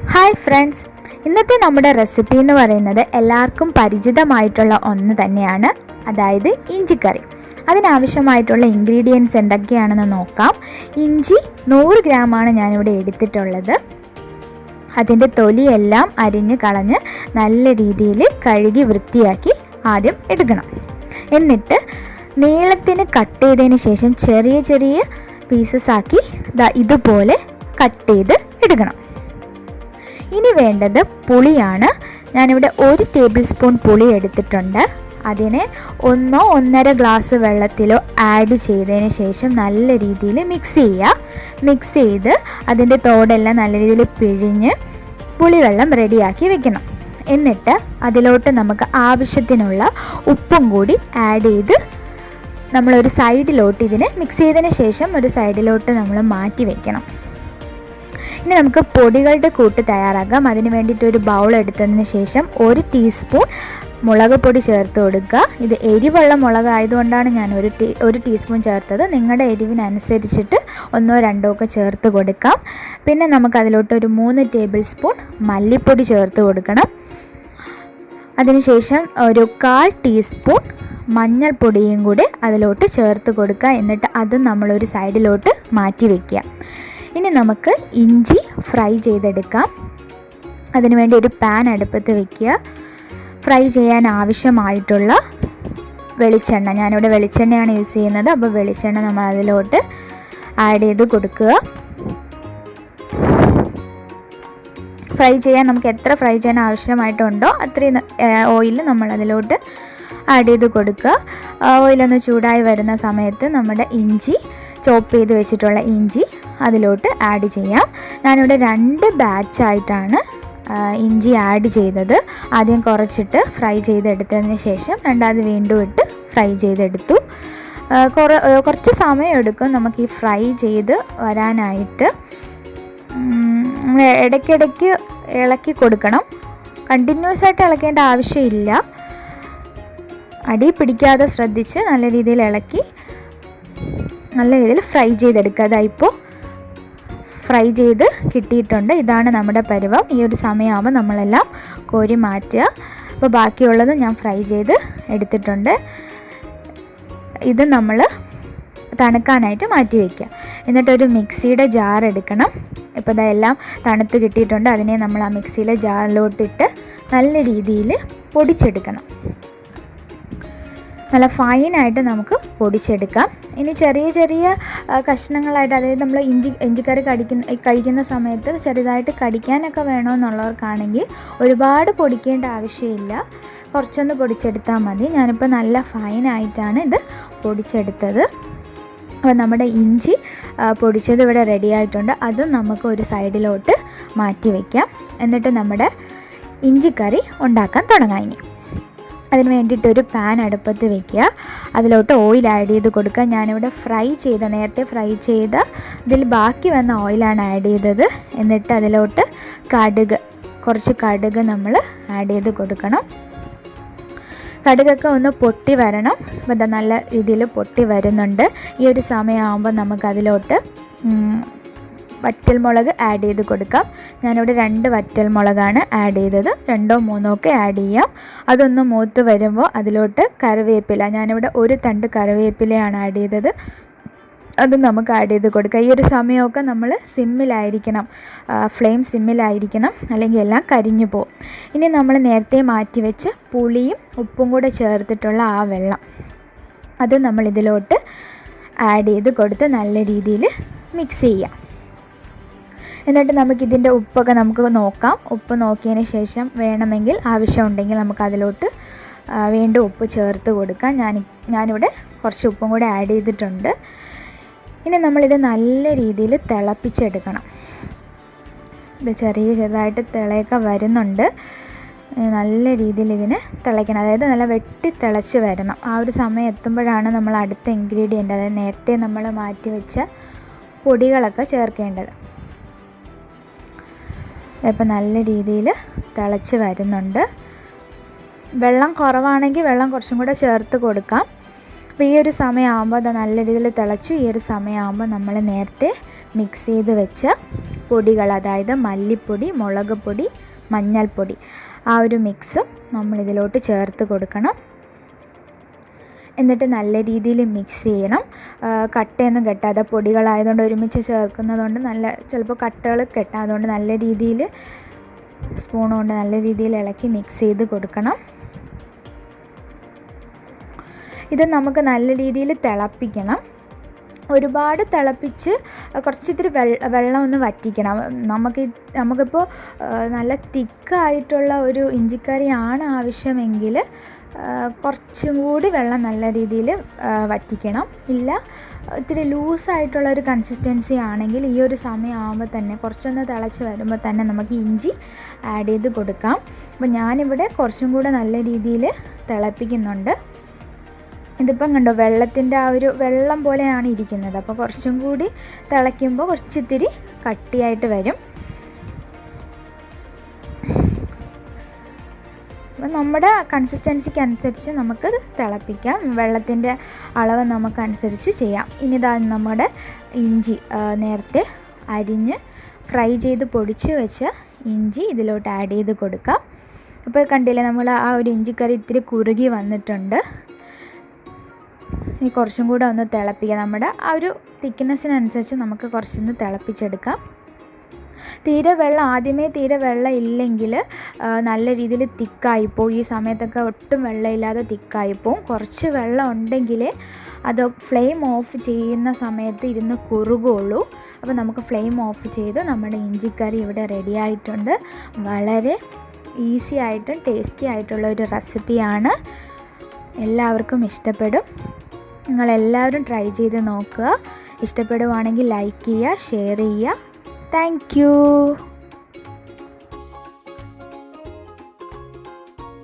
Hi friends ഇന്നത്തെ നമ്മുടെ recipe എന്ന് പറയുന്നത് എല്ലാവർക്കും പരിചിതമായിട്ടുള്ള ഒന്ന് തന്നെയാണ്. അതായത് ഇഞ്ചിക്കറി. അതിനാവശ്യമായിട്ടുള്ള ഇൻഗ്രീഡിയൻസ് എന്തൊക്കെയാണെന്ന് നോക്കാം. ഇഞ്ചി നൂറ് ഗ്രാമാണ് ഞാനിവിടെ എടുത്തിട്ടുള്ളത്. അതിന്റെ തൊലിയെല്ലാം അരിഞ്ഞ് കളഞ്ഞ് നല്ല രീതിയിൽ കഴുകി വൃത്തിയാക്കി ആദ്യം എടുക്കണം. എന്നിട്ട് നീളത്തിന് കട്ട് ചെയ്തതിന് ശേഷം ചെറിയ ചെറിയ പീസസ് ആക്കി ഇതുപോലെ കട്ട് ചെയ്ത് എടുക്കണം. ഇനി വേണ്ടത് പുളിയാണ്. ഞാനിവിടെ ഒരു ടേബിൾ സ്പൂൺ പുളി എടുത്തിട്ടുണ്ട്. അതിനെ ഒന്നോ ഒന്നര ഗ്ലാസ് വെള്ളത്തിലോ ആഡ് ചെയ്തതിന് ശേഷം നല്ല രീതിയിൽ മിക്സ് ചെയ്യുക മിക്സ് ചെയ്ത് അതിന്റെ തോടെല്ലാം നല്ല രീതിയിൽ പിഴിഞ്ഞ് പുളിവെള്ളം റെഡിയാക്കി വെക്കണം. എന്നിട്ട് അതിലോട്ട് നമുക്ക് ആവശ്യത്തിനുള്ള ഉപ്പും കൂടി ആഡ് ചെയ്ത് നമ്മളൊരു സൈഡിലോട്ട് ഇതിനെ മിക്സ് ചെയ്തതിന് ശേഷം ഒരു സൈഡിലോട്ട് നമ്മൾ മാറ്റി വെക്കണം. ഇനി നമുക്ക് പൊടികളുടെ കൂട്ട് തയ്യാറാക്കാം. അതിന് വേണ്ടിയിട്ട് ഒരു ബൗൾ എടുത്തതിന് ശേഷം ഒരു ടീസ്പൂൺ മുളക് പൊടി ചേർത്ത് കൊടുക്കുക. ഇത് എരിവുള്ള മുളക് ആയതുകൊണ്ടാണ് ഞാൻ ഒരു ടീ ഒരു ടീസ്പൂൺ ചേർത്തത്. നിങ്ങളുടെ എരിവിനനുസരിച്ചിട്ട് ഒന്നോ രണ്ടോ ഒക്കെ ചേർത്ത് കൊടുക്കാം. പിന്നെ നമുക്ക് അതിലോട്ട് ഒരു മൂന്ന് ടേബിൾ സ്പൂൺ മല്ലിപ്പൊടി ചേർത്ത് കൊടുക്കണം. അതിനുശേഷം ഒരു കാൽ ടീസ്പൂൺ മഞ്ഞൾപ്പൊടിയും കൂടി അതിലോട്ട് ചേർത്ത് കൊടുക്കുക. എന്നിട്ട് അത് നമ്മളൊരു സൈഡിലോട്ട് മാറ്റി വയ്ക്കുക ഇനി നമുക്ക് ഇഞ്ചി ഫ്രൈ ചെയ്തെടുക്കാം. അതിനുവേണ്ടി ഒരു പാൻ അടുപ്പത്ത് വെക്കുക. ഫ്രൈ ചെയ്യാൻ ആവശ്യമായിട്ടുള്ള വെളിച്ചെണ്ണ. ഞാനിവിടെ വെളിച്ചെണ്ണയാണ് യൂസ് ചെയ്യുന്നത്. അപ്പോൾ വെളിച്ചെണ്ണ നമ്മൾ അതിലോട്ട് ആഡ് ചെയ്ത് കൊടുക്കുക. ഫ്രൈ ചെയ്യാൻ നമുക്ക് എത്ര ഫ്രൈ ചെയ്യാൻ ആവശ്യമായിട്ടുണ്ടോ അത്രയും ഓയിൽ നമ്മൾ അതിലോട്ട് ആഡ് ചെയ്ത് കൊടുക്കുക. ഓയിലൊന്ന് ചൂടായി വരുന്ന സമയത്ത് നമ്മുടെ ഇഞ്ചി ചോപ്പ് ചെയ്ത് വെച്ചിട്ടുള്ള ഇഞ്ചി അതിലോട്ട് ആഡ് ചെയ്യാം. ഞാനിവിടെ രണ്ട് ബാച്ചായിട്ടാണ് ഇഞ്ചി ആഡ് ചെയ്തത്. ആദ്യം കുറച്ചിട്ട് ഫ്രൈ ചെയ്തെടുത്തതിന് ശേഷം രണ്ടാമത് വീണ്ടും ഇട്ട് ഫ്രൈ ചെയ്തെടുത്തു. കുറ കുറച്ച് സമയം എടുക്കും നമുക്ക് ഈ ഫ്രൈ ചെയ്ത് വരാനായിട്ട്. ഇടയ്ക്കിടയ്ക്ക് ഇളക്കി കൊടുക്കണം. കണ്ടിന്യൂസ് ആയിട്ട് ഇളക്കേണ്ട ആവശ്യമില്ല. അടി പിടിക്കാതെ ശ്രദ്ധിച്ച് നല്ല രീതിയിൽ ഇളക്കി നല്ല രീതിയിൽ ഫ്രൈ ചെയ്തെടുക്കുക. അതായിപ്പോൾ ഫ്രൈ ചെയ്ത് കിട്ടിയിട്ടുണ്ട്. ഇതാണ് നമ്മുടെ പരുവം. ഈ ഒരു സമയമാകുമ്പോൾ നമ്മളെല്ലാം കോരി മാറ്റുക. അപ്പോൾ ബാക്കിയുള്ളത് ഞാൻ ഫ്രൈ ചെയ്ത് എടുത്തിട്ടുണ്ട്. ഇത് നമ്മൾ തണുക്കാനായിട്ട് മാറ്റി വയ്ക്കുക എന്നിട്ടൊരു മിക്സിയുടെ ജാർ എടുക്കണം. ഇപ്പോൾ ഇതെല്ലാം തണുത്ത് കിട്ടിയിട്ടുണ്ട്. അതിനെ നമ്മൾ ആ മിക്സിയിലെ ജാറിലോട്ടിട്ട് നല്ല രീതിയിൽ പൊടിച്ചെടുക്കണം. നല്ല ഫൈനായിട്ട് നമുക്ക് പൊടിച്ചെടുക്കാം. ഇനി ചെറിയ ചെറിയ കഷ്ണങ്ങളായിട്ട് അതായത് നമ്മൾ ഇഞ്ചി ഇഞ്ചിക്കറി കടിക്കുന്ന കഴിക്കുന്ന സമയത്ത് ചെറുതായിട്ട് കടിക്കാനൊക്കെ വേണമെന്നുള്ളവർക്കാണെങ്കിൽ ഒരുപാട് പൊടിക്കേണ്ട ആവശ്യമില്ല. കുറച്ചൊന്ന് പൊടിച്ചെടുത്താൽ മതി. ഞാനിപ്പോൾ നല്ല ഫൈനായിട്ടാണ് ഇത് പൊടിച്ചെടുത്തത്. അപ്പോൾ നമ്മുടെ ഇഞ്ചി പൊടിച്ചത് ഇവിടെ റെഡി ആയിട്ടുണ്ട്. അതും നമുക്ക് ഒരു സൈഡിലോട്ട് മാറ്റി വയ്ക്കാം എന്നിട്ട് നമ്മുടെ ഇഞ്ചിക്കറി ഉണ്ടാക്കാൻ തുടങ്ങാം ഇനി. അതിന് വേണ്ടിയിട്ട് ഒരു പാൻ അടുപ്പത്ത് വെക്കുക. അതിലോട്ട് ഓയിൽ ആഡ് ചെയ്ത് കൊടുക്കുക. ഞാനിവിടെ ഫ്രൈ ചെയ്ത നേരത്തെ ഫ്രൈ ചെയ്ത ഇതിൽ ബാക്കി വന്ന ഓയിലാണ് ആഡ് ചെയ്തത്. എന്നിട്ട് അതിലോട്ട് കടുക് കുറച്ച് കടുക് നമ്മൾ ആഡ് ചെയ്ത് കൊടുക്കണം. കടുകൊക്കെ ഒന്ന് പൊട്ടി വരണം. അപ്പോൾ നല്ല രീതിയിൽ പൊട്ടി വരുന്നുണ്ട്. ഈ ഒരു സമയമാകുമ്പോൾ നമുക്കതിലോട്ട് വറ്റൽമുളക് ആഡ് ചെയ്ത് കൊടുക്കാം. ഞാനിവിടെ രണ്ട് വറ്റൽമുളകാണ് ആഡ് ചെയ്തത്. രണ്ടോ മൂന്നോ ഒക്കെ ആഡ് ചെയ്യാം. അതൊന്ന് മൂത്ത് വരുമ്പോൾ അതിലോട്ട് കറിവേപ്പില ഞാനിവിടെ ഒരു തണ്ട് കറിവേപ്പിലയാണ് ആഡ് ചെയ്തത്. അത് നമുക്ക് ആഡ് ചെയ്ത് കൊടുക്കാം. ഈ ഒരു സമയമൊക്കെ നമ്മൾ സിമ്മിലായിരിക്കണം. ഫ്ലെയിം സിമ്മിലായിരിക്കണം. അല്ലെങ്കിൽ എല്ലാം കരിഞ്ഞു പോകും ഇനി നമ്മൾ നേരത്തെ മാറ്റി വെച്ച് പുളിയും ഉപ്പും കൂടെ ചേർത്തിട്ടുള്ള ആ വെള്ളം അത് നമ്മൾ ഇതിലോട്ട് ആഡ് ചെയ്ത് കൊടുത്ത് നല്ല രീതിയിൽ മിക്സ് ചെയ്യാം. എന്നിട്ട് നമുക്കിതിന്റെ ഉപ്പൊക്കെ നമുക്ക് നോക്കാം. ഉപ്പ് നോക്കിയതിന് ശേഷം വേണമെങ്കിൽ ആവശ്യമുണ്ടെങ്കിൽ നമുക്കതിലോട്ട് വീണ്ടും ഉപ്പ് ചേർത്ത് കൊടുക്കാം. ഞാൻ ഞാനിവിടെ കുറച്ച് ഉപ്പും കൂടെ ആഡ് ചെയ്തിട്ടുണ്ട്. ഇനി നമ്മളിത് നല്ല രീതിയിൽ തിളപ്പിച്ചെടുക്കണം. ഇത് ചെറിയ ചെറുതായിട്ട് തിളയൊക്കെ വരുന്നുണ്ട്. നല്ല രീതിയിൽ ഇതിനെ തിളയ്ക്കണം. അതായത് നല്ല വെട്ടി തിളച്ച് വരണം. ആ ഒരു സമയം എത്തുമ്പോഴാണ് നമ്മൾ അടുത്ത ഇൻഗ്രീഡിയന്റ് അതായത് നേരത്തെ നമ്മൾ മാറ്റി വെച്ച പൊടികളൊക്കെ ചേർക്കേണ്ടത്. ഇപ്പം നല്ല രീതിയിൽ തിളച്ച് വരുന്നുണ്ട്. വെള്ളം കുറവാണെങ്കിൽ വെള്ളം കുറച്ചും കൂടെ ചേർത്ത് കൊടുക്കാം. അപ്പോൾ ഈ ഒരു സമയമാകുമ്പോൾ അത് നല്ല രീതിയിൽ തിളച്ചു. ഈ ഒരു സമയമാകുമ്പോൾ നമ്മൾ നേരത്തെ മിക്സ് ചെയ്ത് വെച്ച പൊടികൾ അതായത് മല്ലിപ്പൊടി മുളക് പൊടി മഞ്ഞൾപ്പൊടി ആ ഒരു മിക്സും നമ്മളിതിലോട്ട് ചേർത്ത് കൊടുക്കണം. എന്നിട്ട് നല്ല രീതിയിൽ മിക്സ് ചെയ്യണം. കട്ടയൊന്നും കെട്ടാതെ പൊടികളായതുകൊണ്ട് ഒരുമിച്ച് ചേർക്കുന്നതുകൊണ്ട് നല്ല ചിലപ്പോൾ കട്ടകൾ കെട്ടാതുകൊണ്ട് നല്ല രീതിയിൽ സ്പൂൺ കൊണ്ട് നല്ല രീതിയിൽ ഇളക്കി മിക്സ് ചെയ്ത് കൊടുക്കണം. ഇത് നമുക്ക് നല്ല രീതിയിൽ തിളപ്പിക്കണം. ഒരുപാട് തിളപ്പിച്ച് കുറച്ചിത്തിരി വെള്ള വെള്ളം ഒന്ന് വറ്റിക്കണം. നമുക്ക് നമുക്കിപ്പോൾ നല്ല തിക്കായിട്ടുള്ള ഒരു ഇഞ്ചിക്കറിയാണ് ആവശ്യമെങ്കിൽ കുറച്ചും കൂടി വെള്ളം നല്ല രീതിയിൽ വറ്റിക്കണം. ഇല്ല ഇത്തിരി ലൂസായിട്ടുള്ള ഒരു കൺസിസ്റ്റൻസി ആണെങ്കിൽ ഈ ഒരു സമയമാകുമ്പോൾ തന്നെ കുറച്ചൊന്ന് തിളച്ച് വരുമ്പോൾ തന്നെ നമുക്ക് ഇഞ്ചി ആഡ് ചെയ്ത് കൊടുക്കാം. അപ്പോൾ ഞാനിവിടെ കുറച്ചും കൂടെ നല്ല രീതിയിൽ തിളപ്പിക്കുന്നുണ്ട്. ഇതിപ്പം കണ്ടോ വെള്ളത്തിന്റെ ആ ഒരു വെള്ളം പോലെയാണ് ഇരിക്കുന്നത്. അപ്പോൾ കുറച്ചും കൂടി തിളയ്ക്കുമ്പോൾ കുറച്ചിത്തിരി കട്ടിയായിട്ട് വരും. അപ്പം നമ്മുടെ കൺസിസ്റ്റൻസിക്ക് അനുസരിച്ച് നമുക്ക് തിളപ്പിക്കാം. വെള്ളത്തിന്റെ അളവ് നമുക്കനുസരിച്ച് ചെയ്യാം. ഇനി ഇതാ നമ്മുടെ ഇഞ്ചി നേരത്തെ അരിഞ്ഞ് ഫ്രൈ ചെയ്ത് പൊടിച്ച് വെച്ച ഇഞ്ചി ഇതിലോട്ട് ആഡ് ചെയ്ത് കൊടുക്കാം. ഇപ്പോൾ കണ്ടില്ലേ നമ്മൾ ആ ഒരു ഇഞ്ചിക്കറി ഇത്തിരി കുറുകി വന്നിട്ടുണ്ട്. ഇനി കുറച്ചും കൂടെ ഒന്ന് തിളപ്പിക്കുക നമ്മുടെ ആ ഒരു തിക്നെസ്സിനനുസരിച്ച് നമുക്ക് കുറച്ചൊന്ന് തിളപ്പിച്ചെടുക്കാം. തീരെ വെള്ളം ആദ്യമേ തീരെ വെള്ളം ഇല്ലെങ്കിൽ നല്ല രീതിയിൽ തിക്കായിപ്പോൾ ഈ സമയത്തൊക്കെ ഒട്ടും വെള്ളമില്ലാതെ പോകും കുറച്ച് വെള്ളം ഉണ്ടെങ്കിൽ അത് ഫ്ലെയിം ഓഫ് ചെയ്യുന്ന സമയത്ത് ഇരുന്ന് കുറുകുള്ളൂ. അപ്പോൾ നമുക്ക് ഫ്ലെയിം ഓഫ് ചെയ്ത് നമ്മുടെ ഇഞ്ചിക്കറി ഇവിടെ റെഡി ആയിട്ടുണ്ട്. വളരെ ഈസി ആയിട്ടും ടേസ്റ്റി ആയിട്ടുള്ള ഒരു റെസിപ്പിയാണ്. എല്ലാവർക്കും ഇഷ്ടപ്പെടും. നിങ്ങളെല്ലാവരും ട്രൈ ചെയ്ത് നോക്കുക. ഇഷ്ടപ്പെടുവാണെങ്കിൽ ലൈക്ക് ചെയ്യുക ഷെയർ ചെയ്യുക. Thank you